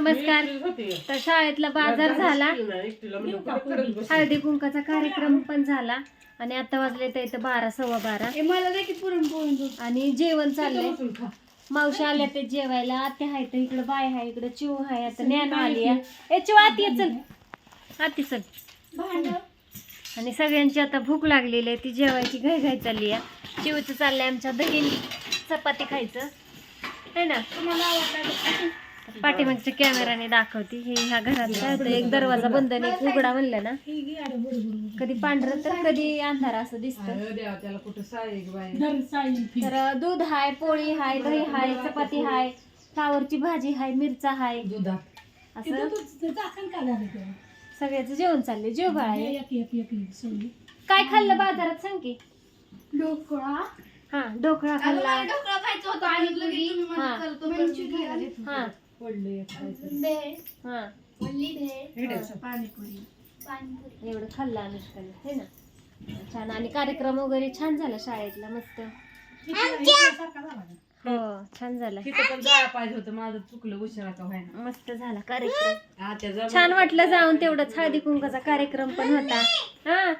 नमस्कार. तर शाळेतला बाजार झाला. हळदी कुंकाचा कार्यक्रम पण झाला. आणि आता वाजले तर इथं बारा सव्वा बारा. मला पुरणपोळी. आणि जेवण चाललंय. मावशी आल्या ते जेवायला. आत्या हाय तर इकडं बाय हाय इकडं चिव हाय आता ज्ञान आली आहे. चिव आती चल. आती चल. भांडं. आणि सगळ्यांची आता भूक लागलेली आहे. ती जेवायची घाई घाई चालली आहे. चिवचं चाललंय आमच्या दही चपाती खायचं. है ना? तुम्हाला आवडलं? पाठीमागच्या कॅमेराने दाखवते. हे ह्या घरातला तर एक दरवाजा बंद आणि एक उघडा म्हणलं ना. कधी पांढरं तर कधी अंधार असं दिसतं. तर दूध हाय पोळी हाय दही हाय चपाती हाय फ्लावरची भाजी हाय मिरचा हाय. असं? सगळ्याचं जेवण चाललंय. जेव बाळा. हे सगळी. काय खाल्लं बाजारात सांग की? ढोकळा. हा ढोकळा खाल्ला. पाणीपुरी. हा. मंचुरियन. हा. भेळ. हा. वल्ली भेळ. पाणीपुरी. पाणीपुरी. एवढं खाल्लं अनुष्काने हे ना? छान. आणि कार्यक्रम वगैरे छान झाला शाळेतला मस्त? हो छान झाला. तिथं पण जायला पाहिजे होतं माझं चुकलं उशिरा का व्हायना मस्त झाला कार्यक्रम. छान वाटलं जाऊन तेवढंच हळदी कुंकाचा कार्यक्रम पण होता. हा.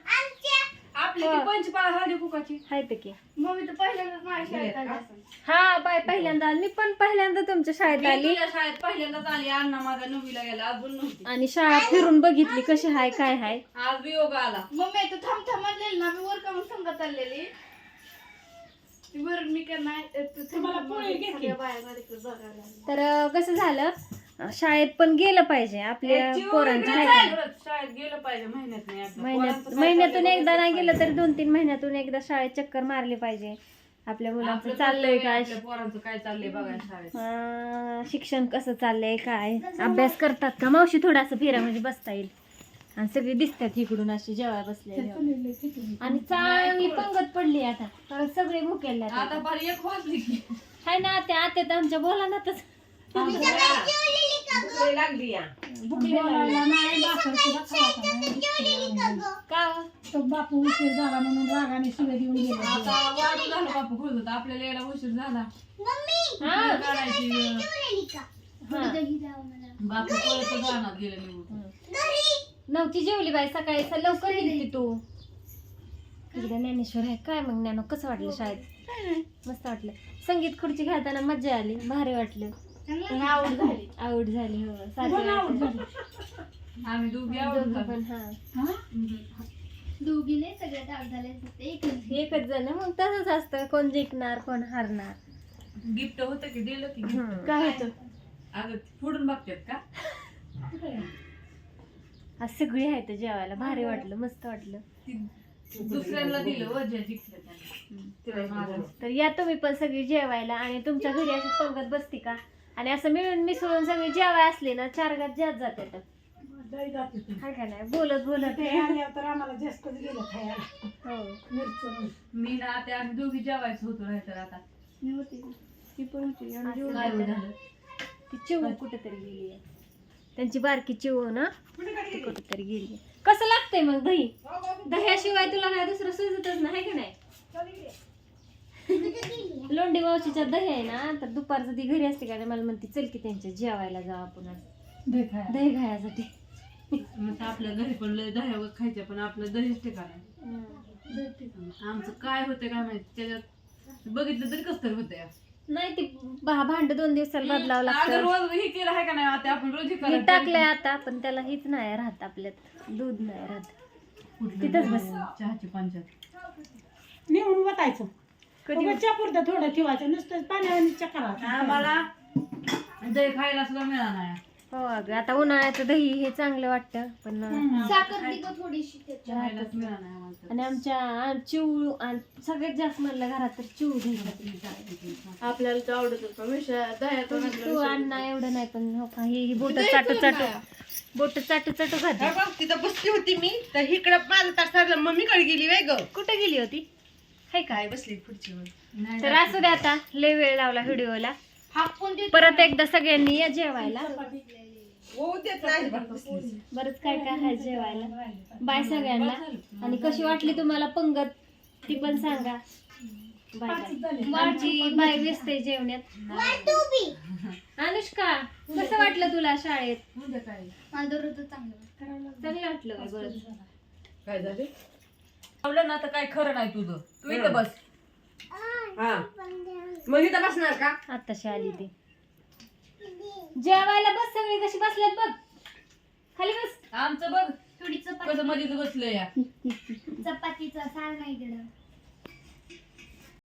आपली ती पंचपाळ हळदी कुकाची? हाय ते की. मम्मी तर पहिल्यांदाच माझ्या शाळेत आली असेल. हा बाय पहिल्यांदा मी पण पहिल्यांदा तुमच्या शाळेत मी आली. तुझ्या शाळेत पहिल्यांदाच आली. अण्णा माझा नववीला गेला. अजून नव्हती. आणि शाळा फिरून बघितली कशी हाय काय हाय. आज बी योग आला. मम्मी तू थांब थांब म्हणलेली ना मी वर कामून संगत आलेली ती वर मी काय नाही तू तुम्हाला पोळी घेतली बाहेर बारीक बघायला लागली. तर अं, कसं झालं? शाळेत पण गेलं पाहिजे आपल्या पोरांच्या का? शाळेत गेलं पाहिजे महिन्यात नाही आपलं. महिन्यात पोरांचं काय महिन्यातून एकदा नाही गेलं तरी. दोन तीन महिन्यातून एकदा शाळेत चक्कर मारली पाहिजे. आपल्या मुलांचं आपलं चाललंय काय? आपल्या पोरांचं काय चाललंय शाळेत. अं, शिक्षण कसं चाललंय काय? अभ्यास करतात का? मावशी थोडासा फिरा म्हणजे बसता येईल. आणि सगळी दिसतात इकडून अशी जेव्हा किती? आणि चांगली पंगत पडली आता. कारण सगळे भुकेले आता. फार एक वाजली की. हाय ना त्या आत्यात आमच्या बोला ना तस लागली या. बोलायला नाही, भाकर सुद्धा खायचा नाही. का हो? तो बापू उशीर झाला म्हणून रागाने शिव्या देऊन गेले. आता वाढू झालं बापू खोलत होता. आपल्याला यायला उशीर झाला. हा? काढायची. हा. बापू पळत जाणार गेलं निघून. नव्हती जेवली बाई सकाळी स- लवकर गेली तू. इकडे ज्ञानेश्वर आहे. काय मग ज्ञानो? कसं वाटलं शाळेत? मस्त वाटलं. संगीत खुर्ची खेळताना मजा आली. भारी वाटलं. आवड झाली. आऊट झाली हो. कोण. झाली? आम्ही दोघी पण हा? दोघीने सगळ्यात आउट झाले फक्त एकच एकच जण मग तसंच असतं. कोण जिंकणार कोण हारणार. गिफ्ट होतं की दिलं की हम्म. काय होतं? अगं फोडून बघतात का? आज सगळी आहेत जेवायला. भारी वाटलं मस्त वाटलं. दुसऱ्यांना दिलं वजा जिंकलं त्याने. तिला माझं. तर या तुम्ही पण सगळी जेवायला आणि तुमच्या घरी अशी पंगत बसती का? आणि असं मिळून मिसळून सगळी जेवाय असले ना चार गात जात जाते दही जाते ती. हाय का नाही? बोलत बोलत. ते आल्यावर तर आम्हाला जास्तच गेलं खायला. हो. मिरचं मी ना ते आम्ही दोघी जेवायचं होतो राहायचं आता. मी होती. ती पण होती. आणि असं काय झालं. झालं. ती चिव कुठेतरी गेली त्यांची बारकी चिव ना कुठेतरी गेली कसं लागतंय मग दही? दह्याशिवाय तुला काय दुसरं सुचतच नाही का नाही? लोंडी मावशीच्या दही आहे ना तर दुपारचं ती घरी असते का नाही मला म्हणते चल की त्यांच्या जेवायला जाऊ आपण दही खायसाठी. मग आपल्या घरी पण लय दह्यावर खायच्या पण आपलं दहीच ठिकाण आहे दही टिकून. आमचं काय होतं काय माहिती? त्याच्यात बघितलं तरी कसं तरी होतंय. नाही ती भा- भांड दोन दिवसाला बदलावं लागतं. रोज हे केलं आहे का नाही आता? आपण रोज. टाकलंय आता पण त्याला हीच नाही राहत आपल्यात. दूध नाही राहत. तिथंच बस. चहाची पंचायत वाटायचं कधी उगाच चहा पुरतं थोडं ठेवायचं. नुसतं पाण्याने चक्कर आम्हाला दही खायला सुद्धा मिळाला नाही. हो अगं आता उन्हाळ्याचं दही हे चांगलं वाटतं पण साखर दे गं थोडीशी त्याच्यात. खायलाच मिळाला नाही आम्हाला तर. आणि आमच्या चिव आणि सगळ्यात जास्त म्हणलं घरात तर चिव दही आपल्याला तर आवडत होतं दह्याचं तू एवढं नाही पण हो का ही बोट चाटू चाटू. बोट चाटू चाटू खाते. बघ तिथं बसली होती मी तर इकडं माझं ताट ठरलं मम्मीकडे गेली वेग कुठे गेली होती? हाय काय बसली खुर्चीवर तर असू दे आता लय वेळ लावला व्हिडिओला. परत एकदा सगळ्यांनी या जेवायला. बसली बरंच काय काय आहे जेवायला. बाय सगळ्यांना. आणि कशी वाटली तुम्हाला पंगत? ती पण सांगा. Bye bye. माझी बाय व्यस्त आहे जेवण्यात. अनुष्का कसं वाटलं तुला शाळेत? म्हणजे काय? चांगलं चांगलं वाटलं का? बरं. काय झाले? आवडलं ना तर काय खरं नाही तुझं. तू इथं बस. हा. मग इथं बसणार का? आत्ताशी आली ती जेवायला बस सगळी कशी बसल्यात बघ. खाली बस. आमचं बघ. थोडी कसं चपाती मध्येच बसलं या. चपातीचं सार नाही